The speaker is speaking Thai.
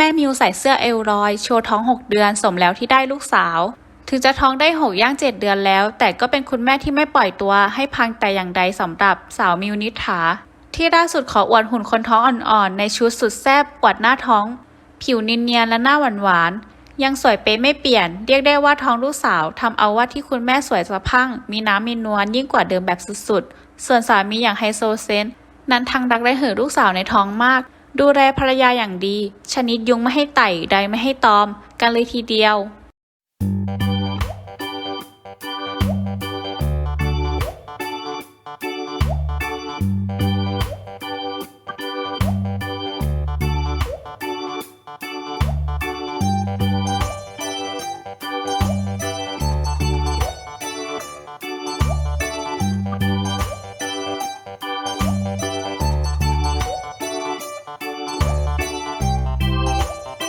แม่มิวใส่เสื้อเอลลอย โชว์ท้อง 6 เดือนสมแล้วที่ได้ลูกสาว ถึงจะท้องได้6ย่าง7เดือนแล้ว แต่ก็เป็นคุณแม่ที่ไม่ปล่อยตัวให้พังแต่อย่างใดสำหรับสาวมิวนิษฐา ที่ล่าสุดขออวดหุ่นคนท้องอ่อนๆ ในชุดสุดแซ่บอวดหน้าท้อง ผิวเนียนๆและหน้าหวานๆยังสวยเป๊ะไม่เปลี่ยน เรียกได้ว่าท้องลูกสาวทำเอาว่าที่คุณแม่สวยสะพั่งมีน้ำมีนวลยิ่งกว่าเดิมแบบสุดๆส่วนสามีอย่างไฮโซเซนนั้นทั้งรักและเห่อลูกสาวในท้องมาก ดูแลภรรยาอย่างดี ชนิดยุงไม่ให้ไต่ใดไม่ให้ตอม กันเลยทีเดียว